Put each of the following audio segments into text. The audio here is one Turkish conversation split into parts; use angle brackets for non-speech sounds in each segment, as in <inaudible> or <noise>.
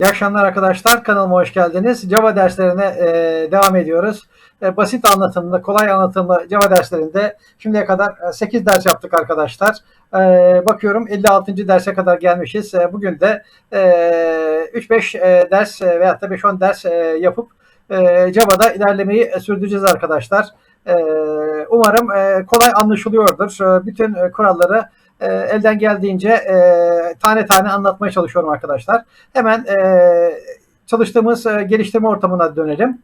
İyi akşamlar arkadaşlar. Kanalıma hoş geldiniz. Java derslerine e, devam ediyoruz. E, basit anlatımlı, kolay anlatımlı Java derslerinde şimdiye kadar 8 ders yaptık arkadaşlar. E, bakıyorum 56. derse kadar gelmişiz. E, bugün de e, 3-5 e, ders e, veyahut da 5-10 ders e, yapıp e, Java'da ilerlemeyi sürdüreceğiz arkadaşlar. E, umarım e, kolay anlaşılıyordur. E, bütün e, kuralları e, elden geldiğince e, tane tane anlatmaya çalışıyorum arkadaşlar. Hemen e, çalıştığımız e, geliştirme ortamına dönelim.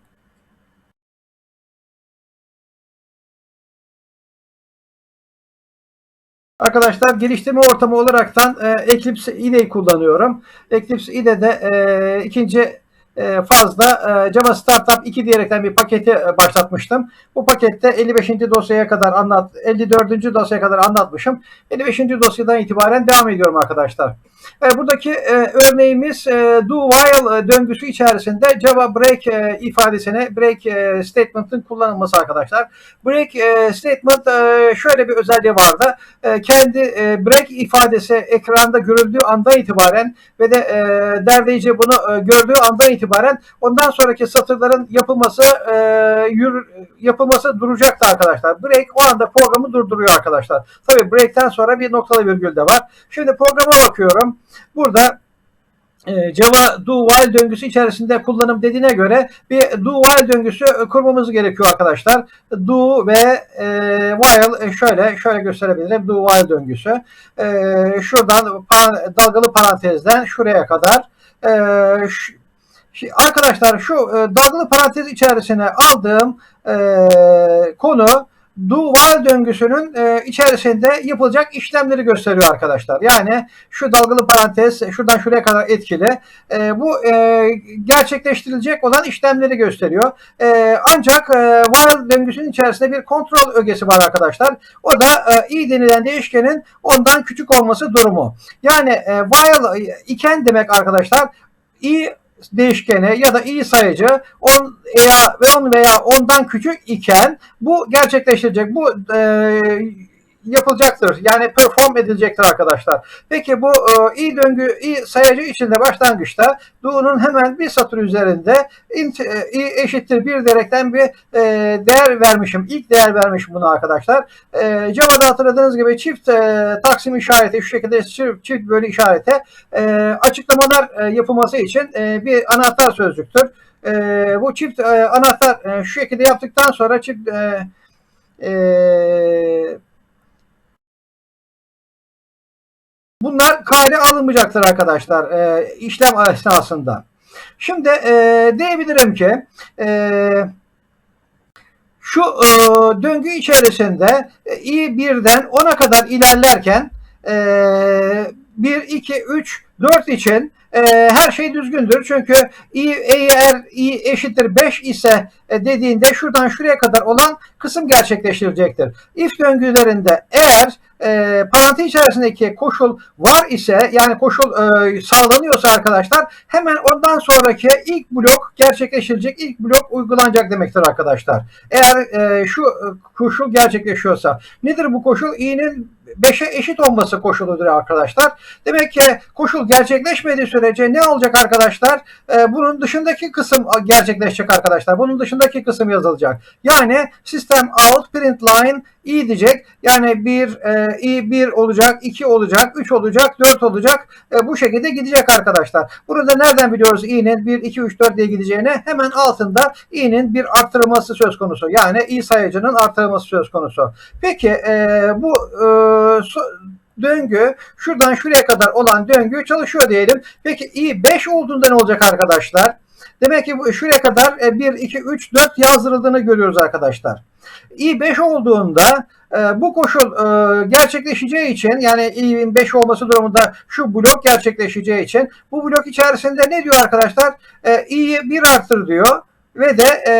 Arkadaşlar geliştirme ortamı olaraktan e, Eclipse IDE'yi kullanıyorum. Eclipse IDE'de e, ikinci fazla e, Java Startup 2 diyerekten bir paketi e, başlatmıştım. Bu pakette 55. dosyaya kadar anlat 54. dosyaya kadar anlatmışım. 55. dosyadan itibaren devam ediyorum arkadaşlar. Buradaki örneğimiz do while döngüsü içerisinde Java break ifadesine break statement'ın kullanılması arkadaşlar. Break statement şöyle bir özelliği vardı. Kendi break ifadesi ekranda görüldüğü andan itibaren ve de derleyici bunu gördüğü andan itibaren ondan sonraki satırların yapılması yürü, yapılması duracaktı arkadaşlar. Break o anda programı durduruyor arkadaşlar. Tabii break'ten sonra bir noktalı virgül de var. Şimdi programa bakıyorum. Burada Java do while döngüsü içerisinde kullanım dediğine göre bir do while döngüsü kurmamız gerekiyor arkadaşlar. Do ve e, while e, şöyle şöyle gösterebilirim. Do while döngüsü. E, şuradan para, dalgalı parantezden şuraya kadar e, şu, arkadaşlar şu e, dalgalı parantez içerisine aldığım e, konu while döngüsünün e, içerisinde yapılacak işlemleri gösteriyor arkadaşlar. Yani şu dalgalı parantez şuradan şuraya kadar etkili. E, bu e, gerçekleştirilecek olan işlemleri gösteriyor. E, ancak e, while döngüsünün içerisinde bir kontrol ögesi var arkadaşlar. O da e, i denilen değişkenin ondan küçük olması durumu. Yani e, while iken demek arkadaşlar i değişkeni ya da i sayıcı 10 veya 10 veya 10'dan küçük iken bu gerçekleştirecek. Bu e, yapılacaktır. Yani perform edilecektir arkadaşlar. Peki bu e, i döngü i sayacı içinde başlangıçta do'nun hemen bir satır üzerinde int e, i eşittir bir diyerekten bir e, değer vermişim. İlk değer vermişim bunu arkadaşlar. E, Java'da hatırladığınız gibi çift e, taksim işareti şu şekilde çift, çift bölü işareti e, açıklamalar e, yapılması için e, bir anahtar sözcüktür. E, bu çift e, anahtar e, şu şekilde yaptıktan sonra çift e, e, Bunlar kayda alınmayacaktır arkadaşlar e, işlem esnasında. Şimdi e, diyebilirim ki e, şu e, döngü içerisinde e, i birden 10'a kadar ilerlerken e, 1, 2, 3, 4 için e, her şey düzgündür. Çünkü i eğer i eşittir 5 ise e, dediğinde şuradan şuraya kadar olan kısım gerçekleştirecektir. If döngülerinde eğer e, parantez içerisindeki koşul var ise yani koşul e, sağlanıyorsa arkadaşlar hemen ondan sonraki ilk blok gerçekleştirecek ilk blok uygulanacak demektir arkadaşlar. Eğer e, şu e, koşul gerçekleşiyorsa nedir bu koşul? i'nin 5'e eşit olması koşuludur arkadaşlar. Demek ki koşul gerçekleşmediği sürece ne olacak arkadaşlar? Ee, bunun dışındaki kısım gerçekleşecek arkadaşlar. Bunun dışındaki kısım yazılacak. Yani system out print line i diyecek. Yani 1 e, i 1 olacak, 2 olacak, 3 olacak, 4 olacak. E, bu şekilde gidecek arkadaşlar. Burada nereden biliyoruz i'nin 1 2 3 4 diye gideceğini? Hemen altında i'nin bir artırılması söz konusu. Yani i sayıcının artırılması söz konusu. Peki e, bu e, so, döngü şuradan şuraya kadar olan döngü çalışıyor diyelim. Peki i 5 olduğunda ne olacak arkadaşlar? Demek ki bu şuraya kadar 1, 2, 3, 4 yazdırıldığını görüyoruz arkadaşlar. i 5 olduğunda e, bu koşul e, gerçekleşeceği için yani i'nin 5 olması durumunda şu blok gerçekleşeceği için bu blok içerisinde ne diyor arkadaşlar? E, i'yi 1 arttır diyor ve de e,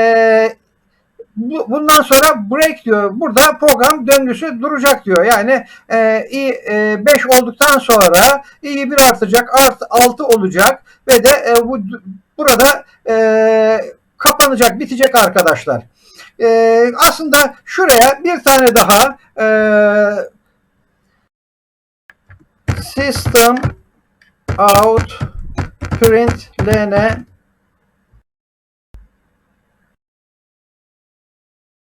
bundan sonra break diyor. Burada program döngüsü duracak diyor. Yani e, i e, 5 olduktan sonra i 1 artacak, art 6 olacak ve de e, bu burada e, kapanacak, bitecek arkadaşlar. E, aslında şuraya bir tane daha e, system out print ln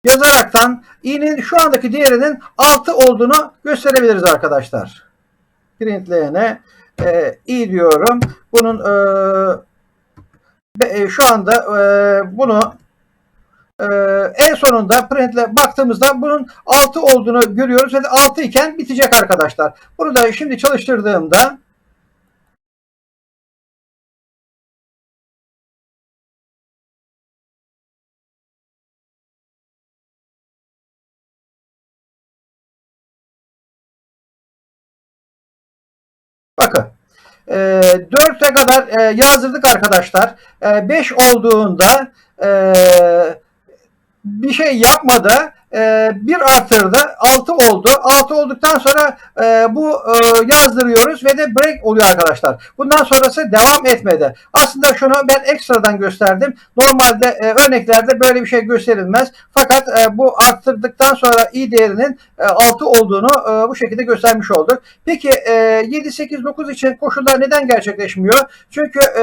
yazaraktan i'nin şu andaki değerinin 6 olduğunu gösterebiliriz arkadaşlar. Print ln e, i diyorum. Bunun e, e, şu anda e, bunu e, en sonunda printle baktığımızda bunun 6 olduğunu görüyoruz ve 6 iken bitecek arkadaşlar. Bunu da şimdi çalıştırdığımda Bakın. E, 4'e kadar e, yazdırdık arkadaşlar. E, 5 olduğunda e, bir şey yapmadı. E, bir artırdı. 6 oldu. 6 olduktan sonra e, bu e, yazdırıyoruz ve de break oluyor arkadaşlar. Bundan sonrası devam etmedi. Aslında şunu ben ekstradan gösterdim. Normalde e, örneklerde böyle bir şey gösterilmez. Fakat e, bu arttırdıktan sonra i değerinin e, 6 olduğunu e, bu şekilde göstermiş olduk. Peki e, 7, 8, 9 için koşullar neden gerçekleşmiyor? Çünkü e,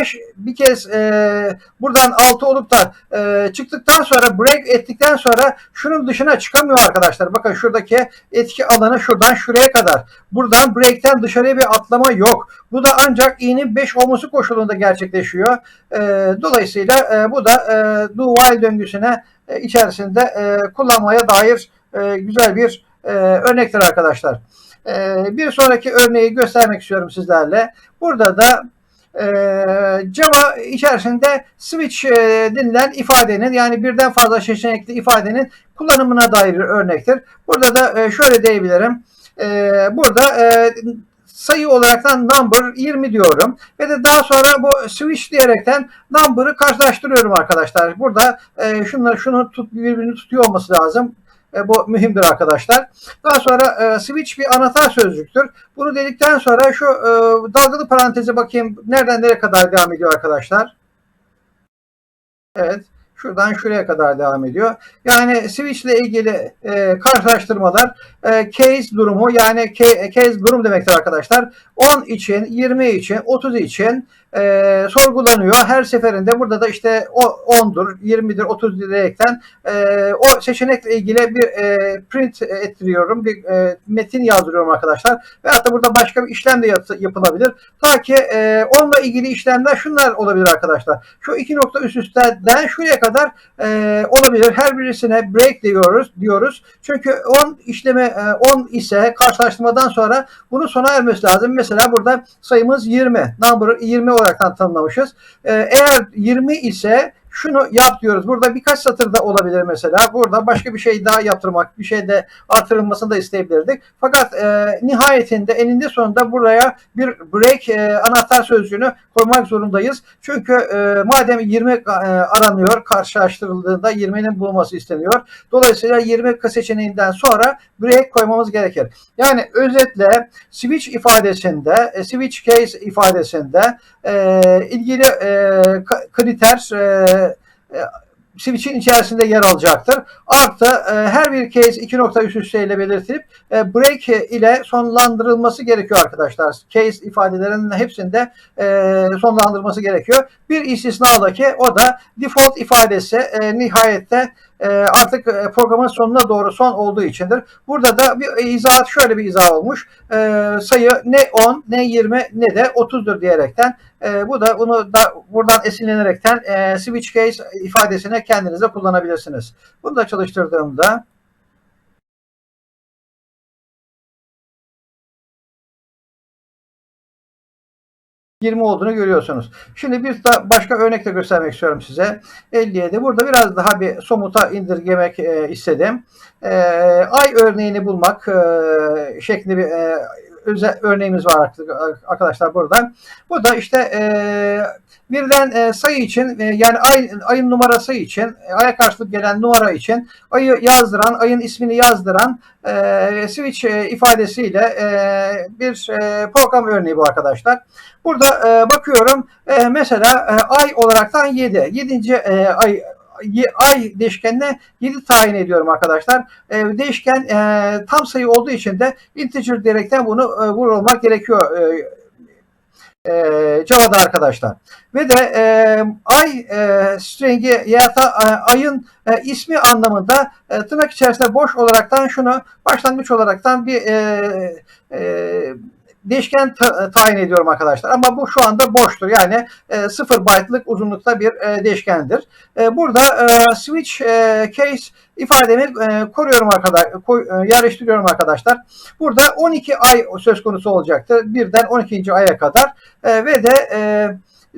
5 bir kez e, buradan 6 olup da e, çıktıktan sonra break ettikten sonra şunun dışına çıkamıyor arkadaşlar. Bakın şuradaki etki alanı şuradan şuraya kadar. Buradan break'ten dışarıya bir atlama yok. Bu da ancak i'nin 5 olması koşulunda gerçekleşiyor. E, dolayısıyla e, bu da e, while döngüsüne e, içerisinde e, kullanmaya dair e, güzel bir e, örnektir arkadaşlar. E, bir sonraki örneği göstermek istiyorum sizlerle. Burada da e, Java içerisinde switch e, denilen ifadenin yani birden fazla seçenekli ifadenin kullanımına dair örnektir. Burada da e, şöyle diyebilirim. E, burada e, sayı olaraktan number 20 diyorum. Ve de daha sonra bu switch diyerekten number'ı karşılaştırıyorum arkadaşlar. Burada e, şunları şunu tut, birbirini tutuyor olması lazım. E, bu mühimdir arkadaşlar. Daha sonra e, switch bir anahtar sözcüktür. Bunu dedikten sonra şu e, dalgalı paranteze bakayım nereden nereye kadar devam ediyor arkadaşlar. Evet. Şuradan şuraya kadar devam ediyor. Yani switch ile ilgili e, karşılaştırmalar e, case durumu yani case durum demektir arkadaşlar. 10 için, 20 için, 30 için e, sorgulanıyor. Her seferinde burada da işte o 10'dur, 20'dir, 30 diyerekten e, o seçenekle ilgili bir e, print ettiriyorum. Bir e, metin yazdırıyorum arkadaşlar. Ve hatta burada başka bir işlem de yapılabilir. Ta ki e, onunla ilgili işlemler şunlar olabilir arkadaşlar. Şu iki nokta üst üstten şuraya kadar e, olabilir. Her birisine break diyoruz. diyoruz. Çünkü 10 işleme 10 ise karşılaştırmadan sonra bunu sona ermesi lazım. Mesela burada sayımız 20. Number 20 olarak tanımlamışız. Ee, eğer 20 ise şunu yap diyoruz. Burada birkaç satır da olabilir mesela. Burada başka bir şey daha yaptırmak, bir şey de artırılmasını da isteyebilirdik. Fakat e, nihayetinde eninde sonunda buraya bir break e, anahtar sözcüğünü koymak zorundayız. Çünkü e, madem 20 e, aranıyor, karşılaştırıldığında 20'nin bulunması isteniyor. Dolayısıyla 20 seçeneğinden sonra break koymamız gerekir. Yani özetle switch ifadesinde, e, switch case ifadesinde e, ilgili e, kriter e, switch'in içerisinde yer alacaktır. Artı e, her bir case iki nokta üst üste ile belirtilip e, break ile sonlandırılması gerekiyor arkadaşlar. Case ifadelerinin hepsinde e, sonlandırılması gerekiyor. Bir istisna ki o da default ifadesi e, nihayette e, artık e, programın sonuna doğru son olduğu içindir. Burada da bir izahat şöyle bir izah olmuş. E, sayı ne 10 ne 20 ne de 30'dur diyerekten e, bu da bunu da buradan esinlenerekten e, switch case ifadesine kendinize kullanabilirsiniz. Bunu da çalıştırdığımda 20 olduğunu görüyorsunuz. Şimdi bir da başka örnek de göstermek istiyorum size. 57. Burada biraz daha bir somuta indirgemek e, istedim. E, ay örneğini bulmak e, şeklinde bir e, özel örneğimiz var arkadaşlar burada. Bu da işte e, birden e, sayı için e, yani ay, ayın numarası için aya karşılık gelen numara için ayı yazdıran ayın ismini yazdıran e, switch e, ifadesiyle e, bir e, program örneği bu arkadaşlar. Burada e, bakıyorum e, mesela e, ay olaraktan 7. 7. E, ay ay değişkenine 7 tayin ediyorum arkadaşlar. E, değişken e, tam sayı olduğu için de integer diyerekten bunu e, vurulmak gerekiyor. E, e, Java'da arkadaşlar. Ve de e, ay e, stringi ya da e, ayın e, ismi anlamında e, tırnak içerisinde boş olaraktan şunu başlangıç olaraktan bir e, e, değişken ta- tayin ediyorum arkadaşlar. Ama bu şu anda boştur. Yani e, 0 byte'lık uzunlukta bir e, değişkendir. E, burada e, switch e, case ifademi e, koruyorum arkadaşlar, koy, e, yerleştiriyorum arkadaşlar. Burada 12 ay söz konusu olacaktır. Birden 12. aya kadar e, ve de e,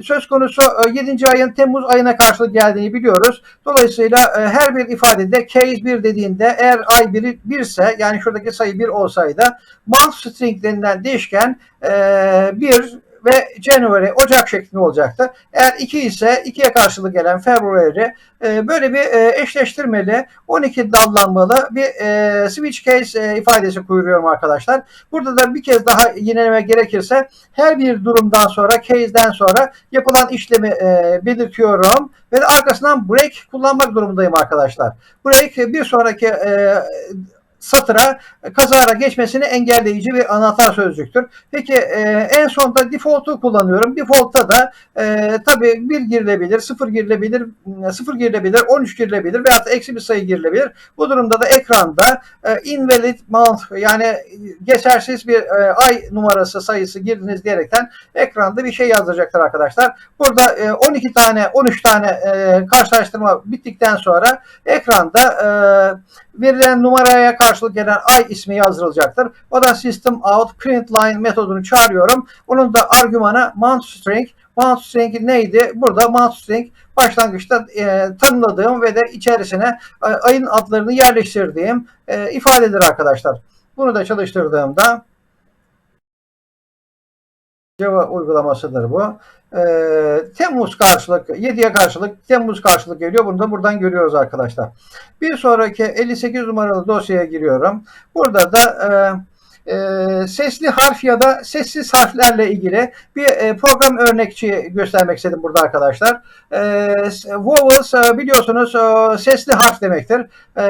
söz konusu e, 7. ayın Temmuz ayına karşılık geldiğini biliyoruz. Dolayısıyla e, her bir ifadede case 1 dediğinde eğer ay 1 bir ise yani şuradaki sayı 1 olsaydı month string denilen değişken e, 1 ve January Ocak şeklinde olacaktı. Eğer 2 ise 2'ye karşılık gelen February e, böyle bir e, eşleştirmeli 12 dallanmalı bir e, switch case ifadesi kuruyorum arkadaşlar. Burada da bir kez daha yineleme gerekirse her bir durumdan sonra case'den sonra yapılan işlemi belirtiyorum ve arkasından break kullanmak durumundayım arkadaşlar. Break bir sonraki satıra kazara geçmesini engelleyici bir anahtar sözcüktür. Peki e, en sonda default'u kullanıyorum. Default'ta da e, tabii 1 girilebilir, 0 girilebilir, 0 girilebilir, 13 girilebilir veya da eksi bir sayı girilebilir. Bu durumda da ekranda e, invalid month yani geçersiz bir e, ay numarası sayısı girdiniz diyerekten ekranda bir şey yazacaktır arkadaşlar. Burada e, 12 tane 13 tane e, karşılaştırma bittikten sonra ekranda e, verilen numaraya karşılık gelen ay ismi yazılacaktır. O da system out print line metodunu çağırıyorum. Onun da argümanı month string. Month string neydi? Burada month string başlangıçta e, tanımladığım ve de içerisine e, ayın adlarını yerleştirdiğim e, ifadedir arkadaşlar. Bunu da çalıştırdığımda Java uygulamasıdır bu. Ee, Temmuz karşılık, 7'ye karşılık Temmuz karşılık geliyor. Bunu da buradan görüyoruz arkadaşlar. Bir sonraki 58 numaralı dosyaya giriyorum. Burada da e, e, sesli harf ya da sessiz harflerle ilgili bir e, program örnekçi göstermek istedim burada arkadaşlar. E, vowels e, biliyorsunuz e, sesli harf demektir. E,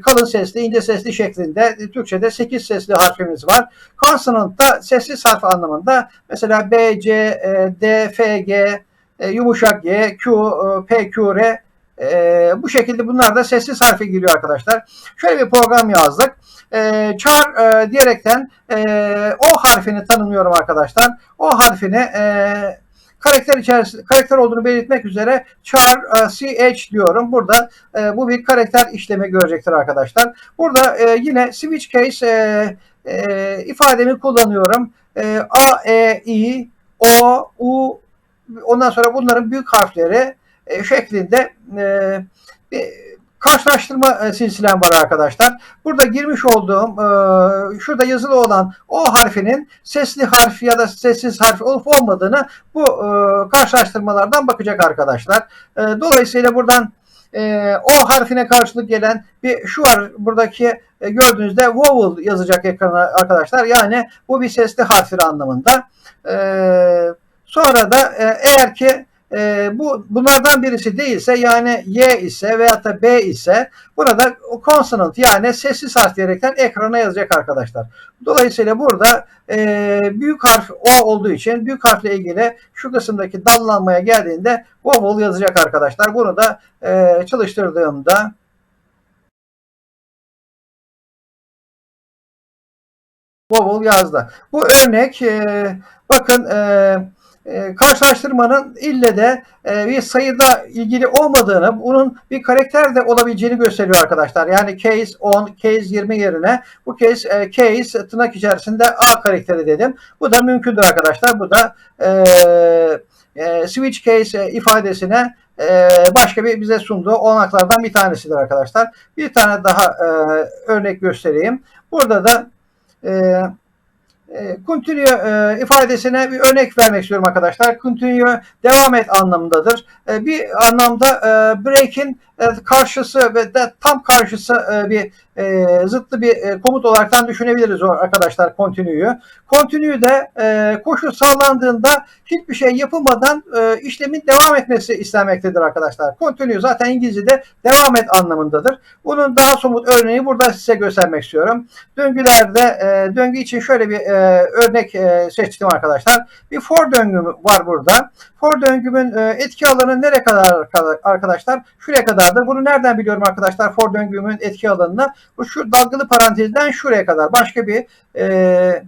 kalın sesli, ince sesli şeklinde Türkçe'de 8 sesli harfimiz var. Consonant da sessiz harf anlamında mesela B, C, e, D, F, G, e, yumuşak G, Q, e, P, Q, R e, bu şekilde bunlar da sessiz harfe giriyor arkadaşlar. Şöyle bir program yazdık. E, char e, diyerekten e, o harfini tanımlıyorum arkadaşlar. O harfini e, karakter içerisinde karakter olduğunu belirtmek üzere char e, ch diyorum. Burada e, bu bir karakter işlemi görecektir arkadaşlar. Burada e, yine switch case e, e, ifademi kullanıyorum. E, A, E, I, O, U ondan sonra bunların büyük harfleri e, şeklinde e, bir karşılaştırma e, silsilem var arkadaşlar. Burada girmiş olduğum şurada yazılı olan O harfinin sesli harf ya da sessiz harf olup olmadığını bu karşılaştırmalardan bakacak arkadaşlar. Dolayısıyla buradan O harfine karşılık gelen bir şu var buradaki gördüğünüzde vowel yazacak ekrana arkadaşlar. Yani bu bir sesli harftir anlamında. Sonra da eğer ki e, bu bunlardan birisi değilse yani Y ise veya da B ise burada consonant yani sessiz harf diyerekten ekrana yazacak arkadaşlar. Dolayısıyla burada e, büyük harf O olduğu için büyük harfle ilgili şu kısımdaki dallanmaya geldiğinde vowel yazacak arkadaşlar. Bunu da e, çalıştırdığımda vowel yazdı. Bu örnek e, bakın eee e, karşılaştırmanın ille de e, bir sayıda ilgili olmadığını, bunun bir karakter de olabileceğini gösteriyor arkadaşlar. Yani case 10, case 20 yerine bu case e, case tırnak içerisinde A karakteri dedim. Bu da mümkündür arkadaşlar. Bu da e, switch case ifadesine başka bir bize sunduğu olanaklardan bir tanesidir arkadaşlar. Bir tane daha örnek göstereyim. Burada da e, e, continue e, ifadesine bir örnek vermek istiyorum arkadaşlar. Continue devam et anlamındadır. E, bir anlamda e, break'in karşısı ve de tam karşısı e, bir e, zıttı bir e, komut olaraktan düşünebiliriz arkadaşlar continue'yu. Continue de e, koşu sağlandığında hiçbir şey yapılmadan e, işlemin devam etmesi istenmektedir arkadaşlar. Continue zaten İngilizce'de devam et anlamındadır. Bunun daha somut örneği burada size göstermek istiyorum. Döngülerde e, döngü için şöyle bir e, örnek e, seçtim arkadaşlar. Bir for döngü var burada. For döngümün e, etki alanı nereye kadar arkadaşlar? Şuraya kadardır. Bunu nereden biliyorum arkadaşlar? For döngümün etki alanını. Bu şu dalgalı parantezden şuraya kadar. Başka bir e,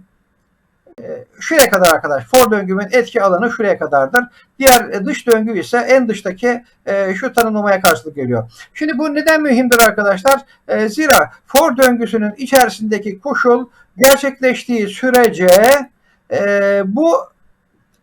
ee, şuraya kadar arkadaş. For döngümün etki alanı şuraya kadardır. Diğer e, dış döngü ise en dıştaki e, şu tanımlamaya karşılık geliyor. Şimdi bu neden mühimdir arkadaşlar? E, zira for döngüsünün içerisindeki koşul gerçekleştiği sürece bu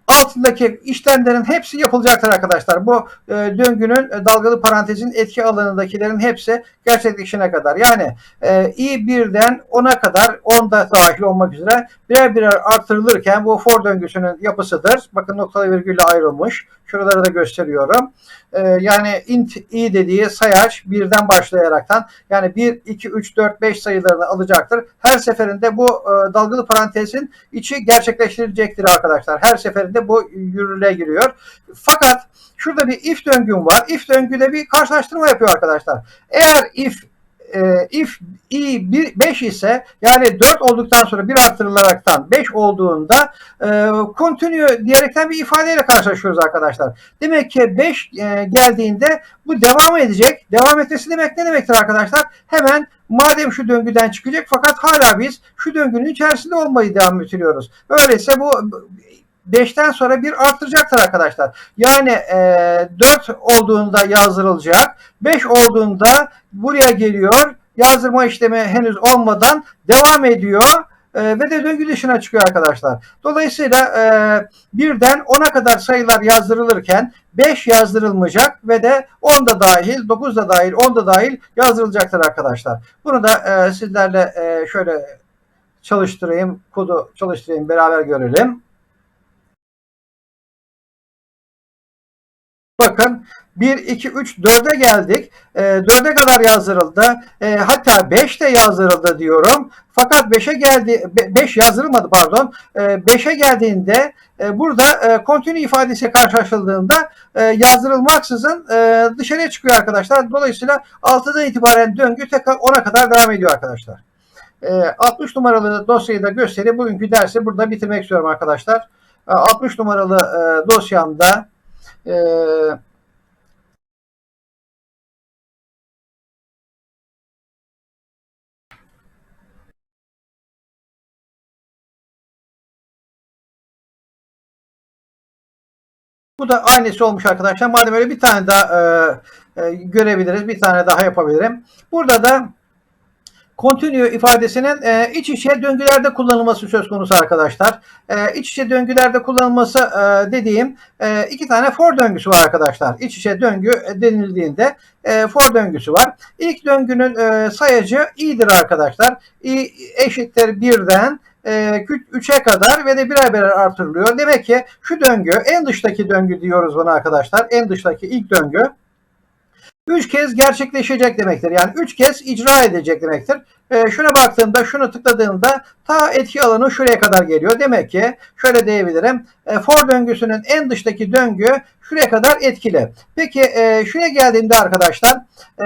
altındaki işlemlerin hepsi yapılacaktır arkadaşlar. Bu e, döngünün e, dalgalı parantezin etki alanındakilerin hepsi gerçekleşene kadar. Yani e, i1'den 10'a kadar 10'da dahil olmak üzere birer birer artırılırken bu for döngüsünün yapısıdır. Bakın noktalı virgülle ayrılmış. Şuraları da gösteriyorum. E, yani int i dediği sayaç birden başlayaraktan yani 1, 2, 3, 4, 5 sayılarını alacaktır. Her seferinde bu e, dalgalı parantezin içi gerçekleştirilecektir arkadaşlar. Her seferinde bu yürürlüğe giriyor. Fakat şurada bir if döngüm var. If döngüde bir karşılaştırma yapıyor arkadaşlar. Eğer if e, if i 5 ise yani 4 olduktan sonra 1 artırılaraktan 5 olduğunda e, continue diyerekten bir ifadeyle karşılaşıyoruz arkadaşlar. Demek ki 5 e, geldiğinde bu devam edecek. Devam etmesi demek ne demektir arkadaşlar? Hemen madem şu döngüden çıkacak fakat hala biz şu döngünün içerisinde olmayı devam ettiriyoruz. Öyleyse bu 5'ten sonra bir artıracaktır arkadaşlar. Yani e, 4 olduğunda yazdırılacak. 5 olduğunda buraya geliyor. Yazdırma işlemi henüz olmadan devam ediyor. E, ve de döngü dışına çıkıyor arkadaşlar. Dolayısıyla e, birden 10'a kadar sayılar yazdırılırken 5 yazdırılmayacak ve de 10 da dahil, 9 da dahil, 10 da dahil yazdırılacaktır arkadaşlar. Bunu da e, sizlerle e, şöyle çalıştırayım, kodu çalıştırayım, beraber görelim. Bakın 1, 2, 3, 4'e geldik. E, 4'e kadar yazdırıldı. E, hatta 5 de yazdırıldı diyorum. Fakat 5'e geldi 5 yazdırılmadı pardon. E, 5'e geldiğinde e, burada e, continue ifadesi karşılaşıldığında e, yazdırılmaksızın e, dışarıya çıkıyor arkadaşlar. Dolayısıyla 6'dan itibaren döngü tekrar 10'a kadar devam ediyor arkadaşlar. E, 60 numaralı dosyayı da göstereyim. Bugünkü dersi burada bitirmek istiyorum arkadaşlar. E, 60 numaralı e, dosyamda e, Bu da aynısı olmuş arkadaşlar. Madem öyle bir tane daha e, e, görebiliriz. Bir tane daha yapabilirim. Burada da Continue ifadesinin e, iç içe döngülerde kullanılması söz konusu arkadaşlar. E, iç içe döngülerde kullanılması e, dediğim e, iki tane for döngüsü var arkadaşlar. İç içe döngü denildiğinde e, for döngüsü var. İlk döngünün e, sayacı i'dir arkadaşlar. i eşittir birden 3'e kadar ve de birer birer artırılıyor. Demek ki şu döngü en dıştaki döngü diyoruz buna arkadaşlar. En dıştaki ilk döngü. 3 kez gerçekleşecek demektir. Yani 3 kez icra edecek demektir. E, şuna baktığımda, şunu tıkladığımda ta etki alanı şuraya kadar geliyor. Demek ki şöyle diyebilirim. E, for döngüsünün en dıştaki döngü şuraya kadar etkili. Peki e, şuraya geldiğimde arkadaşlar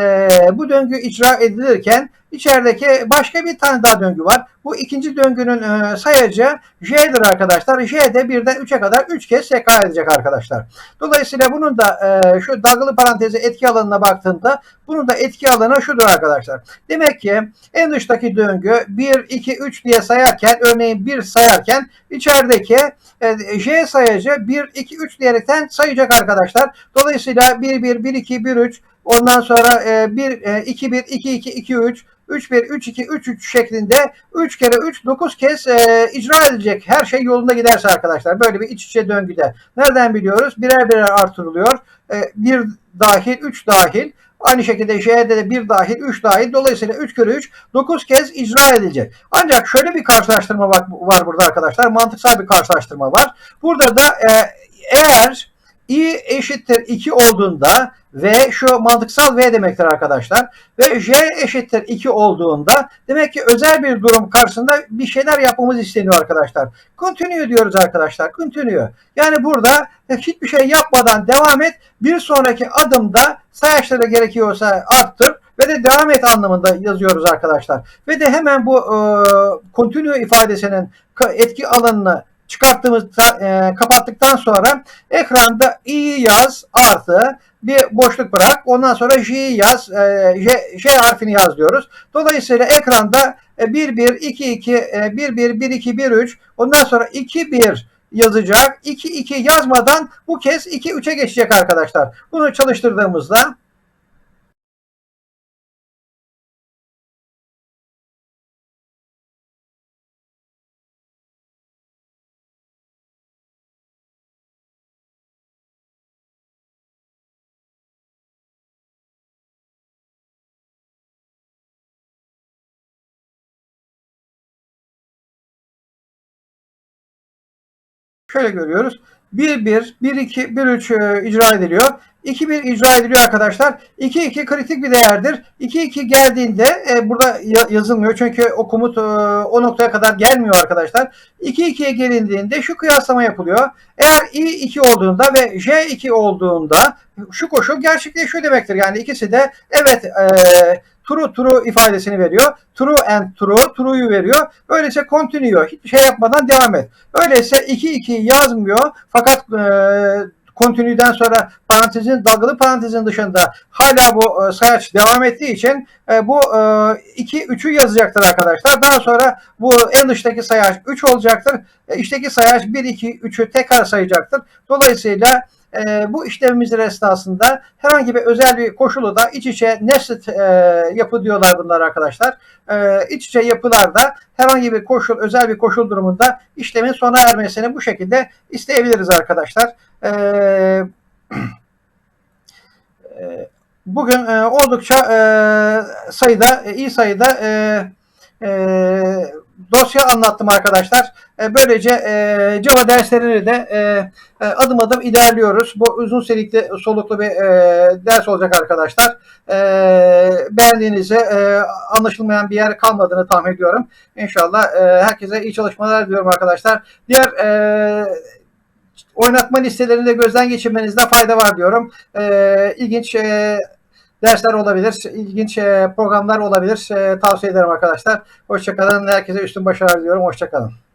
e, bu döngü icra edilirken içerideki başka bir tane daha döngü var. Bu ikinci döngünün e, sayacı J'dir arkadaşlar. J de birden 3'e kadar 3 kez tekrar edecek arkadaşlar. Dolayısıyla bunun da e, şu dalgalı parantezi etki alanına baktığımda bunun da etki alanı şudur arkadaşlar. Demek ki en dıştaki döngü 1, 2, 3 diye sayarken örneğin 1 sayarken içerideki e, J sayacı 1, 2, 3 diyerekten sayacak arkadaşlar. Dolayısıyla 1, 1, 1, 2, 1, 3 ondan sonra e, 1, 2, 1, 2, 2, 2, 3 3 1 3 2 3 3 şeklinde 3 kere 3 9 kez e, icra edilecek. Her şey yolunda giderse arkadaşlar. Böyle bir iç içe döngüde. Nereden biliyoruz? Birer birer artırılıyor. E, 1 dahil 3 dahil. Aynı şekilde J'de de 1 dahil 3 dahil. Dolayısıyla 3 kere 3 9 kez icra edilecek. Ancak şöyle bir karşılaştırma var, var burada arkadaşlar. Mantıksal bir karşılaştırma var. Burada da e, eğer i eşittir 2 olduğunda v şu mantıksal v demektir arkadaşlar. Ve j eşittir 2 olduğunda demek ki özel bir durum karşısında bir şeyler yapmamız isteniyor arkadaşlar. Continue diyoruz arkadaşlar. Continue. Yani burada hiçbir şey yapmadan devam et. Bir sonraki adımda sayaçları gerekiyorsa arttır ve de devam et anlamında yazıyoruz arkadaşlar. Ve de hemen bu e, continue ifadesinin etki alanını çıkarttığımızda e, kapattıktan sonra ekranda i yaz artı bir boşluk bırak. Ondan sonra j yaz. E, j, j harfini yaz diyoruz. Dolayısıyla ekranda e, 1 1 2 2 e, 1 1 1 2 1 3 ondan sonra 2 1 yazacak. 2 2 yazmadan bu kez 2 3'e geçecek arkadaşlar. Bunu çalıştırdığımızda şöyle görüyoruz. 1-1, 1-2, 1-3 e, icra ediliyor. 2-1 icra ediliyor arkadaşlar. 2-2 kritik bir değerdir. 2-2 geldiğinde e, burada yazılmıyor. Çünkü o komut e, o noktaya kadar gelmiyor arkadaşlar. 2-2'ye gelindiğinde şu kıyaslama yapılıyor. Eğer i2 olduğunda ve j2 olduğunda şu koşul gerçekleşiyor demektir. Yani ikisi de evet e, true true ifadesini veriyor. True and true, true'yu veriyor. Öyleyse continue. Hiçbir şey yapmadan devam et. Öyleyse 2-2 yazmıyor. Fakat e, continue'den sonra parantezin dalgalı parantezin dışında hala bu e, sayaç devam ettiği için e, bu e, 2 3'ü yazacaktır arkadaşlar. Daha sonra bu en dıştaki sayaç 3 olacaktır. E, içteki sayaç 1 2 3'ü tekrar sayacaktır. Dolayısıyla e, bu işlemimizin esnasında herhangi bir özel bir koşulu da iç içe nesnet e, yapı diyorlar bunlar arkadaşlar. E, iç içe yapılarda herhangi bir koşul, özel bir koşul durumunda işlemin sona ermesini bu şekilde isteyebiliriz arkadaşlar. E, <clears throat> e bugün e, oldukça e, sayıda, e, iyi sayıda e, e, dosya anlattım arkadaşlar. E, böylece e, Java derslerini de e, e, adım adım ilerliyoruz. Bu uzun serikli soluklu bir ders olacak arkadaşlar. E, beğendiğinizi anlaşılmayan bir yer kalmadığını tahmin ediyorum. İnşallah herkese iyi çalışmalar diliyorum arkadaşlar. Diğer e, oynatma listelerini de gözden geçirmenizde fayda var diyorum. E, ilginç dersler olabilir, ilginç e, programlar olabilir. E, tavsiye ederim arkadaşlar. Hoşçakalın. Herkese üstün başarılar diliyorum. Hoşçakalın.